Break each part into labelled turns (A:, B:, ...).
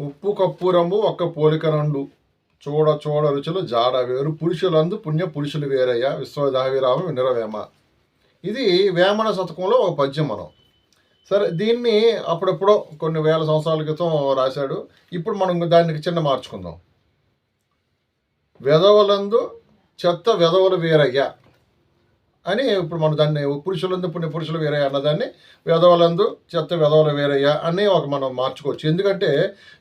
A: ఉప్పు కప్పూరము ఒక్క పోలిక రెండు చూడ చూడ రుచులు జాడ వేరు. పురుషులందు పుణ్య పురుషులు వేరయ్య. విశ్వదావిరామ వినరవేమ. ఇది వేమన శతకంలో ఒక పద్యం మనం సరే దీన్ని అప్పుడెప్పుడో కొన్ని వేల సంవత్సరాల క్రితం రాశాడు. ఇప్పుడు మనం దానికి చిన్న మార్చుకుందాం. వెధవలందు చెత్త వెధవలు వేరయ్య. అని ఇప్పుడు మనం దాన్ని పురుషులందు పుణ్య పురుషులు వేరయ్య అన్నదాన్ని వెధవలందు చెత్త వెధవలు వేరయ్యా అని ఒక మనం మార్చుకోవచ్చు. ఎందుకంటే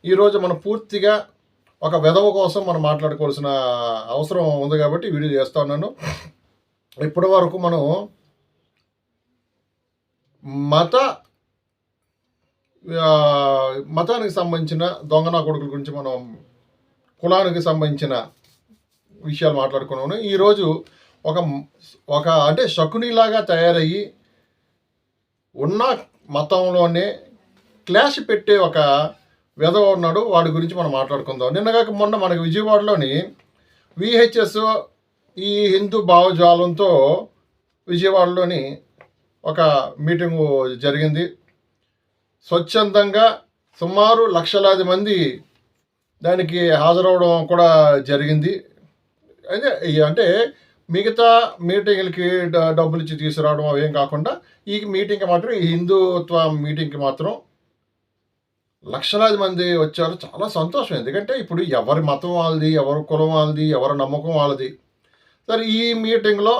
A: ఈరోజు మనం పూర్తిగా ఒక వెధవ కోసం మనం మాట్లాడుకోవాల్సిన అవసరం ఉంది కాబట్టి వీడియో చేస్తా ఉన్నాను. ఇప్పటి వరకు మనం మత మతానికి సంబంధించిన దొంగనా కొడుకుల గురించి మనం కులానికి సంబంధించిన విషయాలు మాట్లాడుకున్నాను. ఈరోజు ఒక ఒక అంటే శకునిలాగా తయారయ్యి ఉన్న మతంలోనే క్లాష్ పెట్టే ఒక విధవ ఉన్నాడు. వాడి గురించి మనం మాట్లాడుకుందాం. నిన్నగాక మొన్న మనకి విజయవాడలోని విహెచ్ఎస్ ఈ హిందూ భావజాలంతో విజయవాడలోని ఒక మీటింగు జరిగింది. స్వచ్ఛందంగా సుమారు లక్షలాది మంది దానికి హాజరవడం కూడా జరిగింది. అయితే ఈ- అంటే మిగతా మీటింగ్లకి డబ్బులు ఇచ్చి తీసుకురావడం అవేం కాకుండా ఈ మీటింగ్కి మాత్రం ఈ హిందుత్వ మీటింగ్కి మాత్రం లక్షలాది మంది వచ్చారు. చాలా సంతోషం. ఎందుకంటే ఇప్పుడు ఎవరి మతం వాళ్ళది ఎవరి కులం వాళ్ళది ఎవరి నమ్మకం వాళ్ళది. సరే ఈ మీటింగ్లో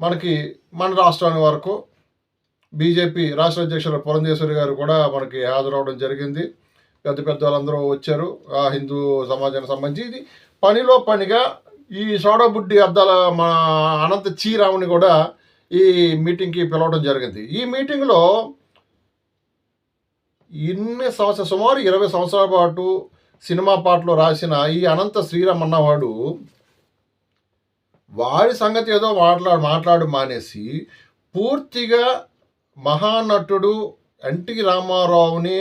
A: మనకి మన రాష్ట్రానికి వరకు బీజేపీ రాష్ట్ర అధ్యక్షులు పురంధేశ్వరి గారు కూడా మనకి హాజరవడం జరిగింది. పెద్ద పెద్ద వాళ్ళందరూ వచ్చారు. ఆ హిందూ సమాజానికి సంబంధించి. ఇది పనిలో పనిగా ఈ సోడబుడ్డి అద్దాల మా అనంత చీరాముని కూడా ఈ మీటింగ్కి పిలవడం జరిగింది. ఈ మీటింగ్లో ఇన్ని సంవత్సర సుమారు ఇరవై సంవత్సరాల పాటు సినిమా పాటలు రాసిన ఈ అనంత శ్రీరామ్ అన్నవాడు వారి సంగతి ఏదో మాట్లాడు మాట్లాడు మానేసి పూర్తిగా మహానటుడు ఎన్టీ రామారావుని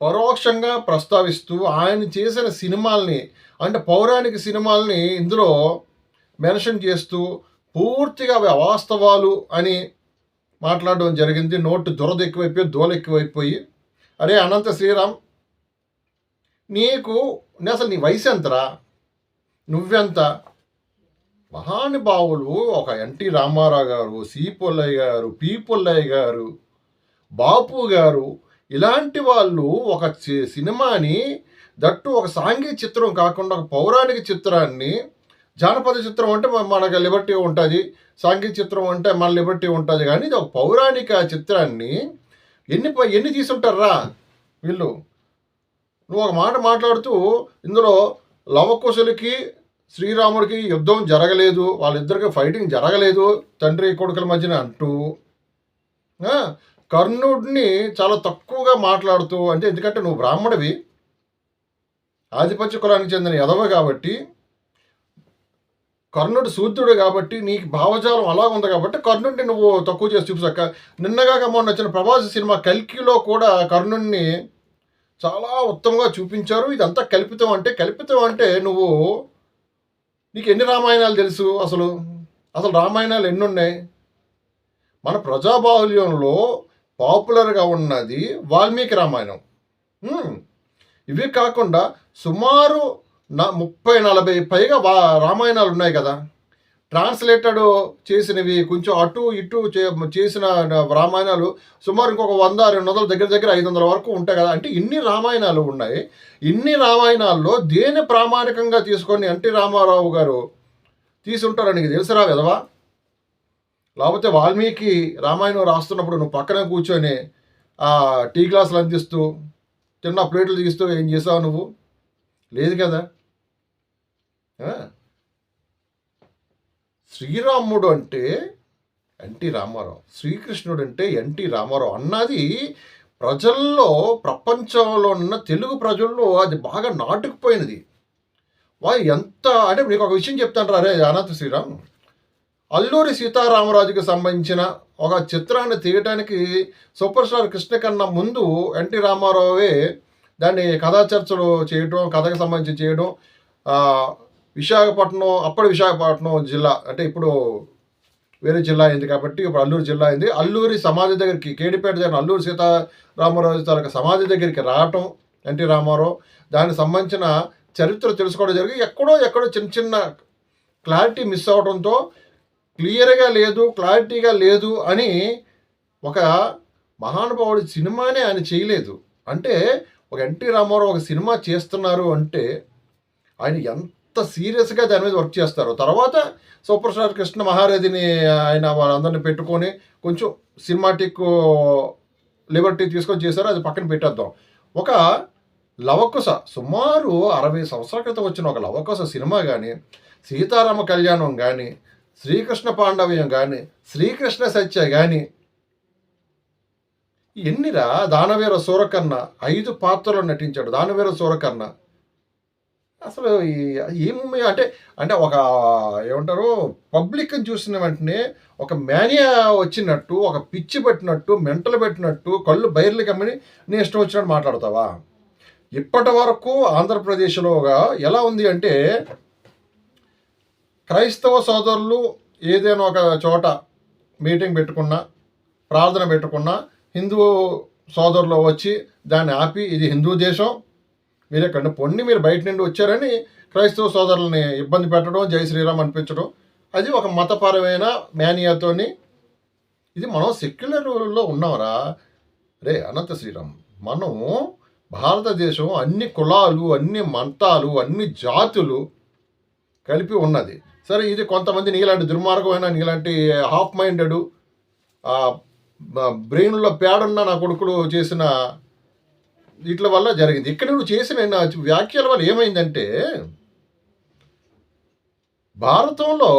A: పరోక్షంగా ప్రస్తావిస్తూ ఆయన చేసిన సినిమాల్ని అంటే పౌరాణిక సినిమాలని ఇందులో మెన్షన్ చేస్తూ పూర్తిగా అవి అవాస్తవాలు అని మాట్లాడడం జరిగింది. నోటు దురద ఎక్కువైపోయి దోల ఎక్కువైపోయి. అరే అనంత శ్రీరామ్ నీకు అసలు నీ వయసు ఎంతరా? నువ్వెంత? మహానుభావులు ఒక ఎన్టీ రామారావు గారు సి పుల్లయ్య గారు పి పుల్లయ్య గారు బాపు గారు ఇలాంటి వాళ్ళు ఒక సినిమాని దట్టు ఒక సాంఘిక చిత్రం కాకుండా ఒక పౌరాణిక చిత్రాన్ని జానపద చిత్రం అంటే మనకి మనకు లిబర్టీ ఉంటుంది సాంఘిక చిత్రం అంటే మన లిబర్టీ ఉంటుంది. కానీ ఇది ఒక పౌరాణిక చిత్రాన్ని ఎన్ని ఎన్ని తీసుంటారా వీళ్ళు? నువ్వు ఒక మాట మాట్లాడుతూ ఇందులో లవకుశులకి శ్రీరాముడికి యుద్ధం జరగలేదు వాళ్ళిద్దరికి ఫైటింగ్ జరగలేదు తండ్రి కొడుకుల మధ్యన అంటూ కర్ణుడిని చాలా తక్కువగా మాట్లాడుతూ అంటే ఎందుకంటే నువ్వు బ్రాహ్మడివి ఆధిపత్య కులానికి చెందిన ఎదవ కాబట్టి కర్ణుడు శూద్రుడు కాబట్టి నీకు భావజాలం అలా ఉంది కాబట్టి కర్ణుడిని నువ్వు తక్కువ చేసి చూపించక్క నిన్నగా మొన్న వచ్చిన ప్రభాస్ సినిమా కల్కిలో కూడా కర్ణుడిని చాలా ఉత్తమంగా చూపించారు. ఇదంతా కల్పితం అంటే కల్పితం అంటే నువ్వు నీకు ఎన్ని రామాయణాలు తెలుసు అసలు? అసలు రామాయణాలు ఎన్ని ఉన్నాయి మన ప్రజాబాహుల్యంలో పాపులర్గా ఉన్నది వాల్మీకి రామాయణం. ఇవి కాకుండా సుమారు నా ముప్పై నలభై పైగా వా రామాయణాలు ఉన్నాయి కదా. ట్రాన్స్లేటెడ్ చేసినవి కొంచెం అటు ఇటు చే- చేసిన రామాయణాలు సుమారు ఇంకొక వంద రెండు వందల దగ్గర దగ్గర ఐదు వందల వరకు ఉంటాయి కదా. అంటే ఇన్ని రామాయణాలు ఉన్నాయి. ఇన్ని రామాయణాల్లో దేని ప్రామాణికంగా తీసుకొని ఎన్టీ రామారావు గారు తీసుంటారని నీకు తెలుసురా విధవా? లేకపోతే వాల్మీకి రామాయణం రాస్తున్నప్పుడు నువ్వు పక్కన కూర్చొని టీ గ్లాసులు అందిస్తూ చిన్న ప్లేట్లు తీస్తూ ఏం చేసావు నువ్వు? లేదు కదా? శ్రీరాముడు అంటే ఎన్టీ రామారావు. శ్రీకృష్ణుడు అంటే ఎన్టీ రామారావు అన్నది ప్రజల్లో ప్రపంచంలో ఉన్న తెలుగు ప్రజల్లో అది బాగా నాటుకుపోయినది. వారు ఎంత అంటే మీకు ఒక విషయం చెప్తాను రా రే అనాథ శ్రీరామ్. అల్లూరి సీతారామరాజుకి సంబంధించిన ఒక చిత్రాన్ని తీయటానికి సూపర్ స్టార్ కృష్ణ కన్నా ముందు ఎన్టీ రామారావే దాన్ని కథా చర్చలు చేయడం కథకు సంబంధించి చేయడం విశాఖపట్నం అప్పటి విశాఖపట్నం జిల్లా అంటే ఇప్పుడు వేరే జిల్లా అయింది కాబట్టి ఇప్పుడు అల్లూరు జిల్లా అయింది. అల్లూరి సమాధి దగ్గరికి కేడిపేట దగ్గర అల్లూరు సీతారామరాజు తాలూకా సమాధి దగ్గరికి రావటం ఎన్టీ రామారావు. దానికి సంబంధించిన చరిత్ర తెలుసుకోవడం జరిగి ఎక్కడో ఎక్కడో చిన్న చిన్న క్లారిటీ మిస్ అవడంతో క్లియర్గా లేదు క్లారిటీగా లేదు అని ఒక మహానుభావుడి సినిమానే ఆయన చేయలేదు. అంటే ఒక ఎన్టీ రామారావు ఒక సినిమా చేస్తున్నారు అంటే ఆయన ఎంత సీరియస్గా దాని మీద వర్క్ చేస్తారు. తర్వాత సూపర్ స్టార్ కృష్ణ మహారథిని ఆయన వాళ్ళందరిని పెట్టుకొని కొంచెం సినిమాటిక్ లిబర్టీ తీసుకొని చేశారు అది పక్కన పెట్టేద్దాం. ఒక లవకుశ సుమారు అరవై సంవత్సరాల క్రితం వచ్చిన ఒక లవకుశ సినిమా కానీ సీతారామ కళ్యాణం కానీ శ్రీకృష్ణ పాండవ్యం కానీ శ్రీకృష్ణ సత్య కానీ ఎన్నిరా? దానవీర సూరకర్ణ ఐదు పాత్రలో నటించాడు. దానవీర సూరకర్ణ. అసలు ఈ- ఏమి అంటే అంటే ఒక ఏమంటారు పబ్లిక్ని చూసిన వెంటనే ఒక మేనియా వచ్చినట్టు ఒక పిచ్చి పెట్టినట్టు మెంటలు పెట్టినట్టు కళ్ళు బయర్లు కమ్మని నేను ఇష్టం వచ్చినట్టు మాట్లాడతావా? ఇప్పటి వరకు ఆంధ్రప్రదేశ్లోగా ఎలా ఉంది అంటే క్రైస్తవ సోదరులు ఏదైనా ఒక చోట మీటింగ్ పెట్టుకున్నా ప్రార్థన పెట్టుకున్నా హిందూ సోదరులు వచ్చి దాన్ని ఆపి ఇది హిందూ దేశం మీరు ఎక్కడ పొన్ని మీరు బయట నుండి వచ్చారని క్రైస్తవ సోదరులని ఇబ్బంది పెట్టడం జై శ్రీరామ్ అనిపించడం అది ఒక మతపరమైన మేనియాతోని. ఇది మనం సెక్యులర్లో ఉన్నామరా రే అనంత శ్రీరామ్ మనం భారతదేశం అన్ని కులాలు అన్ని మంతాలు అన్ని జాతులు కలిపి ఉన్నది. సరే ఇది కొంతమంది నీలాంటి దుర్మార్గమైన నీలాంటి హాఫ్ మైండెడ్ బ్రెయిన్లో పేడున్న నా కొడుకులు చేసిన వీటి వల్ల జరిగింది. ఇక్కడ నువ్వు చేసిన వ్యాఖ్యల వల్ల ఏమైందంటే భారతంలో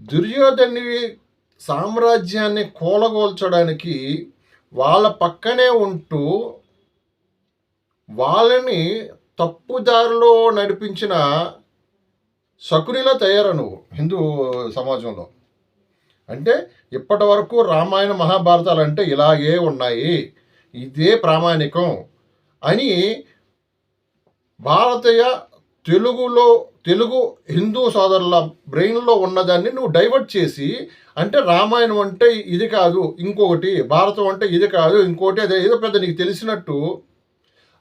A: దుర్యోధని సామ్రాజ్యాన్ని కూలగోల్చడానికి వాళ్ళ పక్కనే ఉంటూ వాళ్ళని తప్పుదారిలో నడిపించిన శకునిలా తయారు నువ్వు హిందూ సమాజంలో? అంటే ఇప్పటి వరకు రామాయణ మహాభారతాలు అంటే ఇలాగే ఉన్నాయి. ఇదే ప్రామాణికం అని భారతీయ తెలుగులో తెలుగు హిందూ సోదరుల బ్రెయిన్లో ఉన్నదాన్ని నువ్వు డైవర్ట్ చేసి అంటే రామాయణం అంటే ఇది కాదు ఇంకొకటి భారతం అంటే ఇది కాదు ఇంకోటి అదే ఏదో పెద్ద నీకు తెలిసినట్టు.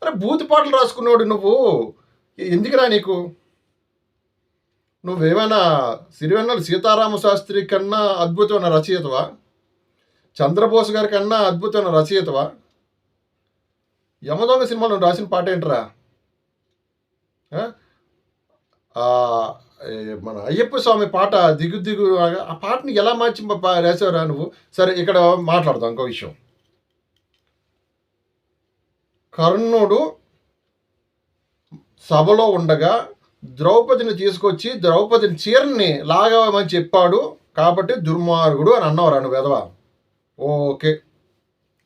A: అరే బూతి పాటలు రాసుకున్నాడు నువ్వు. ఎందుకురా నీకు? నువ్వేమైనా సిరివెన్నెల సీతారామ శాస్త్రి కన్నా అద్భుతమైన రచయితవా? చంద్రబోస్ గారి కన్నా అద్భుతమైన రచయితవా? యమదొంగ సినిమాలో నువ్వు రాసిన పాట ఏంట్రా? మన అయ్యప్ప స్వామి పాట దిగు దిగు ఆ పాటని ఎలా మార్చి రాసావురా నువ్వు? సరే ఇక్కడ మాట్లాడదాం ఇంకో విషయం. కర్ణుడు సభలో ఉండగా ద్రౌపదిని తీసుకొచ్చి ద్రౌపదిని చీరని లాగమని చెప్పాడు. కాబట్టి దుర్మార్గుడు అని అన్నవారు నువ్వు వెధవ. ఓకే.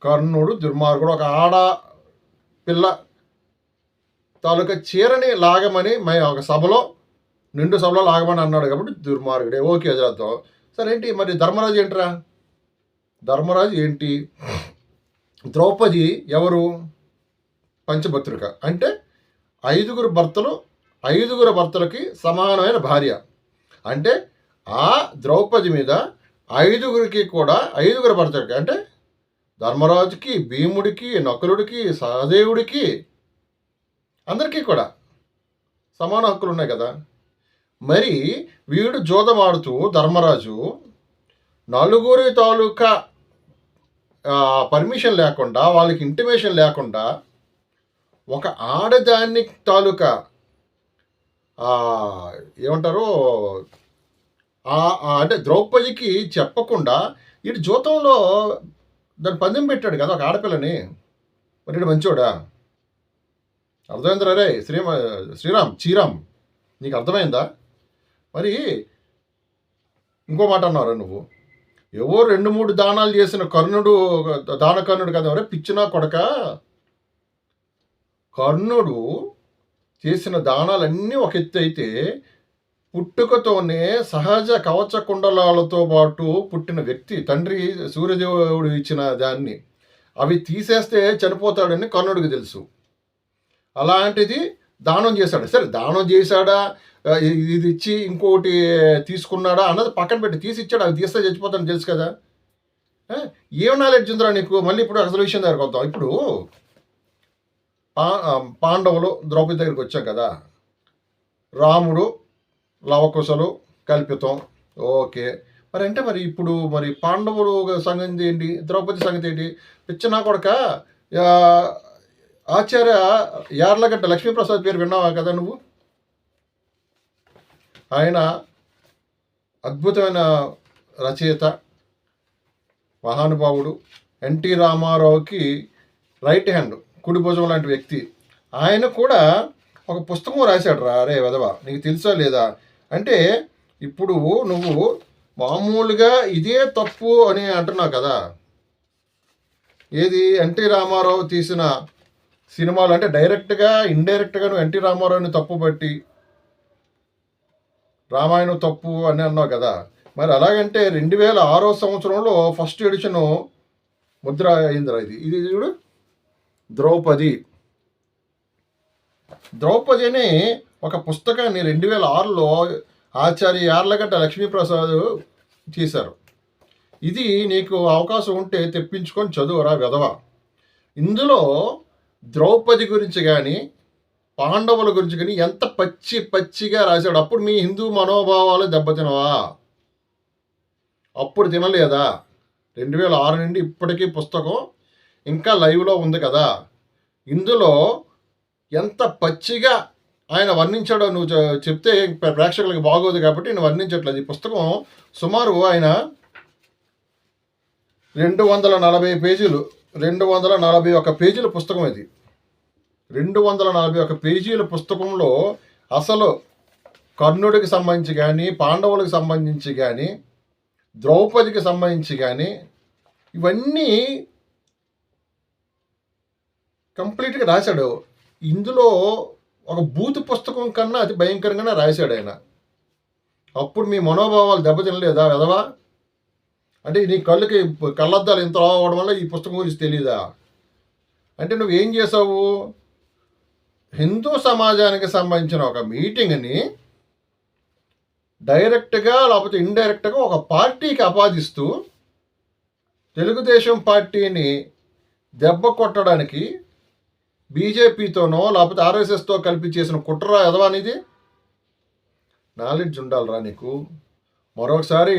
A: కర్ణుడు దుర్మార్గుడు. ఒక ఆడ పిల్ల తాలూకా చీరని లాగమని మై ఒక సభలో నిండు సభలో లాగమని అన్నాడు కాబట్టి దుర్మార్గుడే. ఓకే ఎదురద్దాం సరే ఏంటి మరి ధర్మరాజు ఏంట్రా? ధర్మరాజు ఏంటి? ద్రౌపది ఎవరు? పంచభద్రిక. అంటే ఐదుగురు భర్తలు ఐదుగురు భర్తలకి సమానమైన భార్య. అంటే ఆ ద్రౌపది మీద ఐదుగురికి కూడా ఐదుగురు భర్తలకి అంటే ధర్మరాజుకి భీముడికి నకులుడికి సహదేవుడికి అందరికీ కూడా సమాన హక్కులు ఉన్నాయి కదా. మరి వీడు జోదమాడుతూ ధర్మరాజు నలుగురి తాలూకా పర్మిషన్ లేకుండా వాళ్ళకి ఇంటిమేషన్ లేకుండా ఒక ఆడదాన్ని తాలూకా ఏమంటారు? అంటే ద్రౌపదికి చెప్పకుండా ఇటు జూతంలో దాన్ని పందెం పెట్టాడు కదా ఒక ఆడపిల్లని. మరి ఈడు మంచోడా? అర్థమైందిరా రే శ్రీ శ్రీరామ్ చీరామ్ నీకు అర్థమైందా? మరి ఇంకో మాట అన్నారా నువ్వు. ఎవో రెండు మూడు దానాలు చేసిన కర్ణుడు దాన కర్ణుడు కదా ఎవరే? పిచ్చిన కొడక? కర్ణుడు చేసిన దానాలన్నీ ఒక ఎత్తు అయితే పుట్టుకతోనే సహజ కవచ కుండలాలతో పాటు పుట్టిన వ్యక్తి తండ్రి సూర్యదేవుడు ఇచ్చిన దాన్ని అవి తీసేస్తే చనిపోతాడని కర్ణుడికి తెలుసు. అలాంటిది దానం చేశాడు. సరే దానం చేశాడా? ఇది ఇచ్చి ఇంకోటి తీసుకున్నాడా అన్నది పక్కన పెట్టి తీసి ఇచ్చాడు అవి తీస్తే చచ్చిపోతాడని తెలుసు కదా. ఏం నాలెడ్జ్ ఉందిరా నీకు? మళ్ళీ ఇప్పుడు అసలు విషయం దగ్గరకు వద్దాం. ఇప్పుడు పా పాండవులు ద్రౌపది దగ్గరికి వచ్చాం కదా. రాముడు లవకుశలు కల్పితం. ఓకే. మరి అంటే మరి ఇప్పుడు మరి పాండవులు సంగతి ఏంటి? ద్రౌపది సంగతి ఏంటి? పిచ్చినా కొడక? ఆచార్య యార్లగడ్డ లక్ష్మీప్రసాద్ పేరు విన్నావా కదా నువ్వు? ఆయన అద్భుతమైన రచయిత మహానుభావుడు. ఎన్టీ రామారావుకి రైట్ హ్యాండ్. కుడిభుజం లాంటి వ్యక్తి. ఆయన కూడా ఒక పుస్తకం రాశాడు రా అరే వెదవ నీకు తెలుసా లేదా? అంటే ఇప్పుడు నువ్వు మామూలుగా ఇదే తప్పు అని అంటున్నావు కదా. ఏది? ఎన్టీ రామారావు తీసిన సినిమాలు అంటే డైరెక్ట్గా ఇండైరెక్ట్గా నువ్వు ఎన్టీ రామారావుని తప్పు పట్టి రామాయణం తప్పు అని అన్నావు కదా. మరి అలాగంటే రెండు వేల ఆరో సంవత్సరంలో ఫస్ట్ ఎడిషను ముద్ర అయిందిరా ఇది. ఇది చూడు. ద్రౌపది. ద్రౌపది అని ఒక పుస్తకాన్ని రెండు వేల ఆరులో ఆచార్య యార్లగడ్డ లక్ష్మీప్రసాద్ చేశారు ఇది నీకు అవకాశం ఉంటే తెప్పించుకొని చదువురా విధవ. ఇందులో ద్రౌపది గురించి కానీ పాండవుల గురించి కానీ ఎంత పచ్చి పచ్చిగా రాశాడు. అప్పుడు మీ హిందూ మనోభావాలు దెబ్బతినవా? అప్పుడు తినలేదా? రెండు వేల ఆరు నుండి ఇప్పటికీ పుస్తకం ఇంకా లైవ్లో ఉంది కదా. ఇందులో ఎంత పచ్చిగా ఆయన వర్ణించాడో నువ్వు చెప్తే ప్రేక్షకులకు బాగోదు కాబట్టి నేను వర్ణించట్లేదు. ఈ పుస్తకం సుమారు ఆయన రెండు వందల నలభై పేజీలు రెండు వందల నలభై ఒక పేజీల పుస్తకం ఇది. రెండు వందల నలభై ఒక పేజీల పుస్తకంలో అసలు కర్ణుడికి సంబంధించి కానీ పాండవులకు సంబంధించి కానీ ద్రౌపదికి సంబంధించి కానీ ఇవన్నీ కంప్లీట్గా రాశాడు. ఇందులో ఒక బూత్ పుస్తకం కన్నా అతి భయంకరంగానే రాశాడు ఆయన. అప్పుడు మీ మనోభావాలు దెబ్బతినలేదా వెదవా అంటే నీ కళ్ళకి కళ్ళద్దాలు ఇంత రావడం వల్ల ఈ పుస్తకం గురించి తెలియదా అంటే నువ్వు ఏం చేసావు హిందూ సమాజానికి సంబంధించిన ఒక మీటింగ్ని డైరెక్ట్గా లేకపోతే ఇండైరెక్ట్గా ఒక పార్టీకి అపాదిస్తూ తెలుగుదేశం పార్టీని దెబ్బ కొట్టడానికి బీజేపీతోనో లేకపోతే ఆర్ఎస్ఎస్తో కలిపి చేసిన కుట్ర ఎదవానిది నాలెడ్జ్ ఉండాలిరా నీకు. మరొకసారి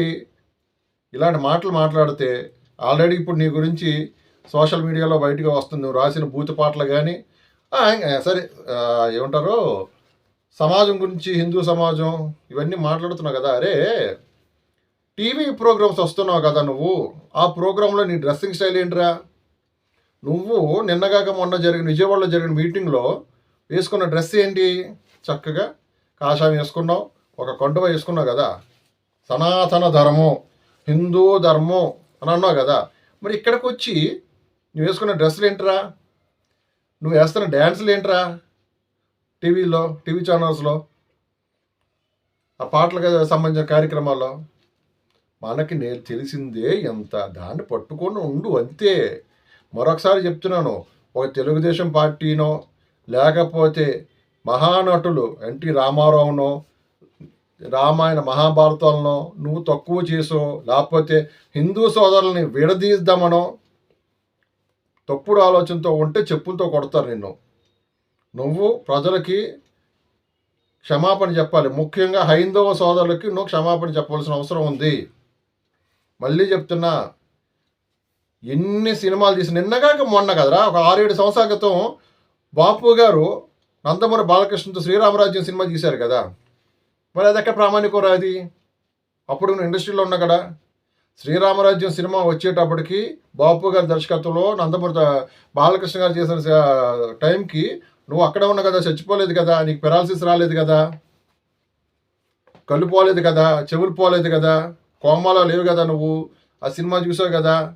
A: ఇలాంటి మాటలు మాట్లాడితే ఆల్రెడీ ఇప్పుడు నీ గురించి సోషల్ మీడియాలో బయటకు వస్తుంది. నువ్వు రాసిన బూతు పాటలు కానీ సరే ఏమంటారు? సమాజం గురించి హిందూ సమాజం ఇవన్నీ మాట్లాడుతున్నావు కదా. అరే టీవీ ప్రోగ్రామ్స్ వస్తున్నావు కదా నువ్వు. ఆ ప్రోగ్రాంలో నీ డ్రెస్సింగ్ స్టైల్ ఏంట్రా? నువ్వు నిన్నగాక మొన్న జరిగిన విజయవాడలో జరిగిన మీటింగ్లో వేసుకున్న డ్రెస్ ఏంటి? చక్కగా కాషాయం వేసుకున్నావు ఒక కొండవ వేసుకున్నావు కదా. సనాతన ధర్మం హిందూ ధర్మం అని అన్నావు కదా. మరి ఇక్కడికి వచ్చి నువ్వు వేసుకున్న డ్రెస్సులు ఏంట్రా? నువ్వు వేస్తున్న డ్యాన్సులు ఏంట్రా? టీవీలో టీవీ ఛానల్స్లో ఆ పాటలకు సంబంధించిన కార్యక్రమాల్లో? మనకి నేను తెలిసిందే ఎంత దాన్ని పట్టుకొని ఉండు అంతే. మరొకసారి చెప్తున్నాను ఒక తెలుగుదేశం పార్టీనో లేకపోతే మహానటులు ఎన్టీ రామారావునో రామాయణ మహాభారతాలను నువ్వు తక్కువ చేసో లేకపోతే హిందూ సోదరుల్ని విడదీద్దామనో తప్పుడు ఆలోచనతో ఉంటే చెప్పులతో కొడతారు నిన్ను. నువ్వు ప్రజలకి క్షమాపణ చెప్పాలి. ముఖ్యంగా హైందవ సోదరులకి నువ్వు క్షమాపణ చెప్పాల్సిన అవసరం ఉంది. మళ్ళీ చెప్తున్నా ఎన్ని సినిమాలు తీసి నిన్నగాక మొన్న కదరా ఒక ఆరేడు సంవత్సరాల క్రితం బాపు గారు నందమూరి బాలకృష్ణతో శ్రీరామరాజ్యం సినిమా తీశారు కదా. మరి అది ఎక్కడ ప్రామాణికం అది? అప్పుడు నువ్వు ఇండస్ట్రీలో ఉన్నా కదా. శ్రీరామరాజ్యం సినిమా వచ్చేటప్పటికి బాపు గారి దర్శకత్వంలో నందమూరి బాలకృష్ణ గారు చేసిన టైంకి నువ్వు అక్కడ ఉన్నా కదా చచ్చిపోలేదు కదా నీకు పెరాలసిస్ రాలేదు కదా. కళ్ళు పోలేదు కదా చెవులు పోలేదు కదా కోమాలో లేవు కదా నువ్వు. ఆ సినిమా చూసావు కదా.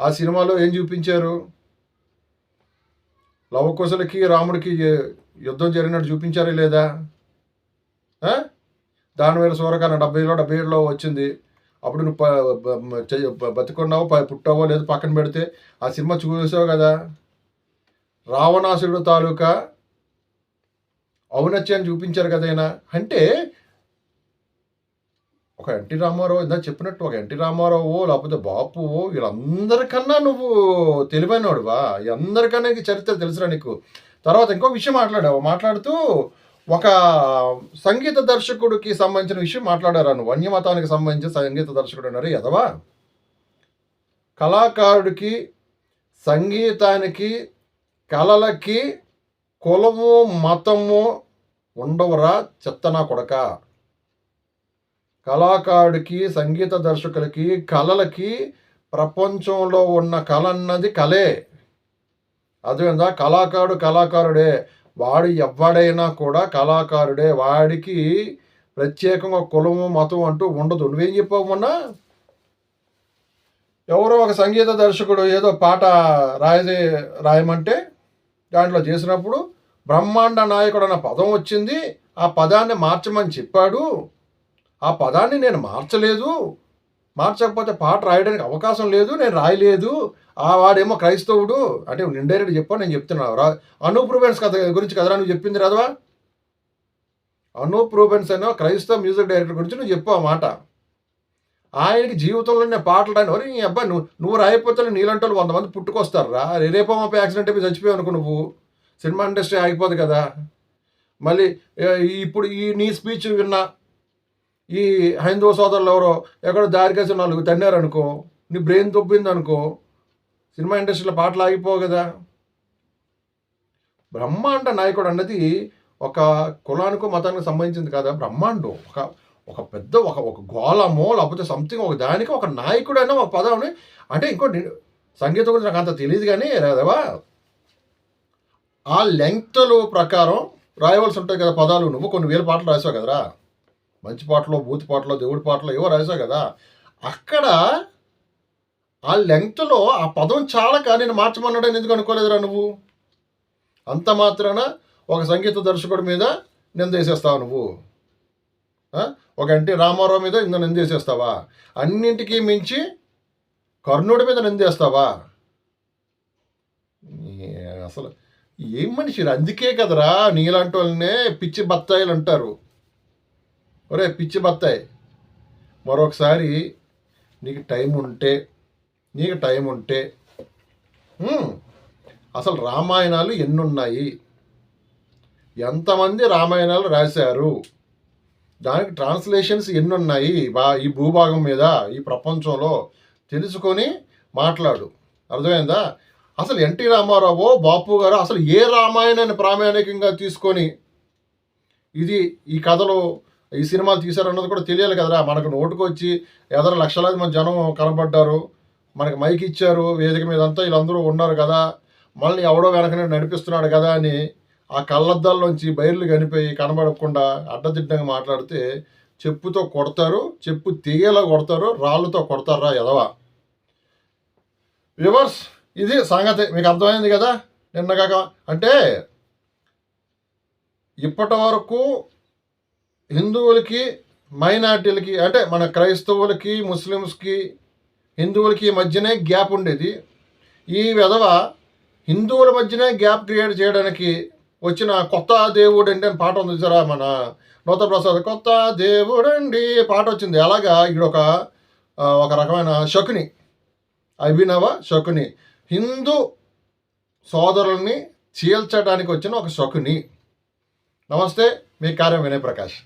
A: ఆ సినిమాలో ఏం చూపించారు? లవకుశలకి రాముడికి యుద్ధం జరిగినట్టు చూపించారా లేదా? ఆ? దానివేల సూరకన్న డెబ్బైలో డెబ్బై ఏడులో వచ్చింది. అప్పుడు నువ్వు బతికున్నావో ప- పుట్టావో లేదు పక్కన పెడితే ఆ సినిమా చూసావు కదా? రావణాసురుడు తాలూకా ఔనత్యాన్ని చూపించారు కదైనా అంటే ఒక ఎన్టీ రామారావు ఇందా చెప్పినట్టు ఒక ఎన్టీ రామారావు లేకపోతే బాపు వీళ్ళందరికన్నా నువ్వు తెలివైనవాడువా? అందరికన్నా నీకు చరిత్ర తెలుసురా నీకు. తర్వాత ఇంకో విషయం మాట్లాడావు. మాట్లాడుతూ ఒక సంగీత దర్శకుడికి సంబంధించిన విషయం మాట్లాడారు నువ్వు? వన్యమతానికి సంబంధించిన సంగీత దర్శకుడు అన్నారు ఎదవా కళాకారుడికి సంగీతానికి కళలకి కులము మతము ఉండవురా చెత్తనా కొడక. కళాకారుడికి సంగీత దర్శకులకి కళలకి ప్రపంచంలో ఉన్న కళ అన్నది కళే. అదేవిధంగా కళాకారుడు కళాకారుడే. వాడు ఎవడైనా కూడా కళాకారుడే. వాడికి ప్రత్యేకంగా కులము మతం అంటూ ఉండదు. నువ్వేం చెప్పావు మొన్న? ఎవరో ఒక సంగీత దర్శకుడు ఏదో పాట రాయదే రాయమంటే దాంట్లో చేసినప్పుడు బ్రహ్మాండ నాయకుడు అన్న పదం వచ్చింది. ఆ పదాన్ని మార్చమని చెప్పాడు. ఆ పదాన్ని నేను మార్చలేదు. మార్చకపోతే పాట రాయడానికి అవకాశం లేదు నేను రాయలేదు. ఆ వాడేమో క్రైస్తవుడు. అంటే ఇండైరెక్ట్ చెప్పా నేను చెప్తున్నాను. రా అనూప్ రూబెన్స్ కథ గురించి కదరా నువ్వు చెప్పింది రాదవా? అనూప్ రూబెన్స్ క్రైస్తవ మ్యూజిక్ డైరెక్టర్ గురించి నువ్వు చెప్పావు మాట. ఆయనకి జీవితంలోనే పాటలు రాని ఎవరు నీ అబ్బాయి నువ్వు నువ్వు రాయకపోతే నీలంటే వాళ్ళు వంద మంది పుట్టుకొస్తారు రా రేపో మా యాక్సిడెంట్ అయిపోయి చచ్చిపోయావు అనుకో నువ్వు. సినిమా ఇండస్ట్రీ ఆగిపోదు కదా. మళ్ళీ ఇప్పుడు ఈ నీ స్పీచ్ విన్నా ఈ హైందవ సోదరులు ఎవరో ఎక్కడో దారికేసి నాలుగు తన్నారనుకో నీ బ్రెయిన్ తొప్పింది అనుకో సినిమా ఇండస్ట్రీలో పాటలు ఆగిపోవు కదా. బ్రహ్మాండ నాయకుడు అన్నది ఒక కులానికో మతానికి సంబంధించింది కదా? బ్రహ్మాండం. ఒక ఒక పెద్ద ఒక ఒక గోళమో లేకపోతే సంథింగ్ ఒక దానికి ఒక నాయకుడు ఒక పదం అంటే ఇంకోటి సంగీతం గురించి నాకు అంత తెలియదు కానీ రాదవా ఆ లెంగ్త్లు ప్రకారం రాయవలసి ఉంటాయి కదా పదాలు నువ్వు. కొన్ని వేల పాటలు రాసావు కదరా. మంచి పాటలో బూతి పాటలో దేవుడి పాటలో ఏవో రాశావు కదా. అక్కడ ఆ లెంగ్త్లో ఆ పదం చాలక నేను మార్చమన్నాడని ఎందుకు అనుకోలేదురా నువ్వు? అంత మాత్రాన ఒక సంగీత దర్శకుడి మీద నిందేసేస్తావు నువ్వు? ఒక ఎన్టీ రామారావు మీద ఇంత నిందేసేస్తావా అన్నింటికీ మించి కర్ణుడి మీద నిందేస్తావా అసలు ఏం మనిషి అందుకే కదరా నీలాంటి వాళ్ళనే పిచ్చి బత్తాయిలు అంటారు. ఒరే పిచ్చి బత్తాయి. మరొకసారి నీకు టైం ఉంటే నీకు టైం ఉంటే అసలు రామాయణాలు ఎన్నున్నాయి? ఎంతమంది రామాయణాలు రాశారు? దానికి ట్రాన్స్లేషన్స్ ఎన్ని ఉన్నాయి బా ఈ భూభాగం మీద ఈ ప్రపంచంలో తెలుసుకొని మాట్లాడు. అర్థమైందా? అసలు ఎన్టీ రామారావు బాపు గారు అసలు ఏ రామాయణాన్ని ప్రామాణికంగా తీసుకొని ఇది ఈ కథలో ఈ సినిమాలు తీశారన్నది కూడా తెలియాలి కదరా. మనకు నోటుకు వచ్చి ఎదర లక్షలాది మంది జనం కనబడ్డారు. మనకి మైక్ ఇచ్చారు. వేదిక మీద అంతా వీళ్ళందరూ ఉన్నారు కదా. మళ్ళీ ఎవడో వెనకనే నడిపిస్తున్నాడు కదా అని ఆ కళ్ళద్దాల్లోంచి బయర్లు కనిపోయి కనబడకుండా అడ్డదిడ్డంగా మాట్లాడితే చెప్పుతో కొడతారు చెప్పు తీగేలా కొడతారు రాళ్ళతో కొడతారా ఎదవా రివర్స్ ఇది సంగతి. మీకు అర్థమైంది కదా? నిన్నగాక అంటే ఇప్పటి వరకు హిందువులకి మైనార్టీలకి అంటే మన క్రైస్తవులకి ముస్లిమ్స్కి హిందువులకి మధ్యనే గ్యాప్ ఉండేది. ఈ విధవ హిందువుల మధ్యనే గ్యాప్ క్రియేట్ చేయడానికి వచ్చిన కొత్త దేవుడు అని పాట ఉంది చూసారా మన నూత ప్రసాద్ కొత్త దేవుడండి పాట వచ్చింది. అలాగా ఇక్కడ ఒక ఒక రకమైన శకుని అభినవ శకుని హిందూ సోదరుల్ని చీల్చడానికి వచ్చిన ఒక శకుని. నమస్తే మీ కార్యం వినయ్ ప్రకాష్.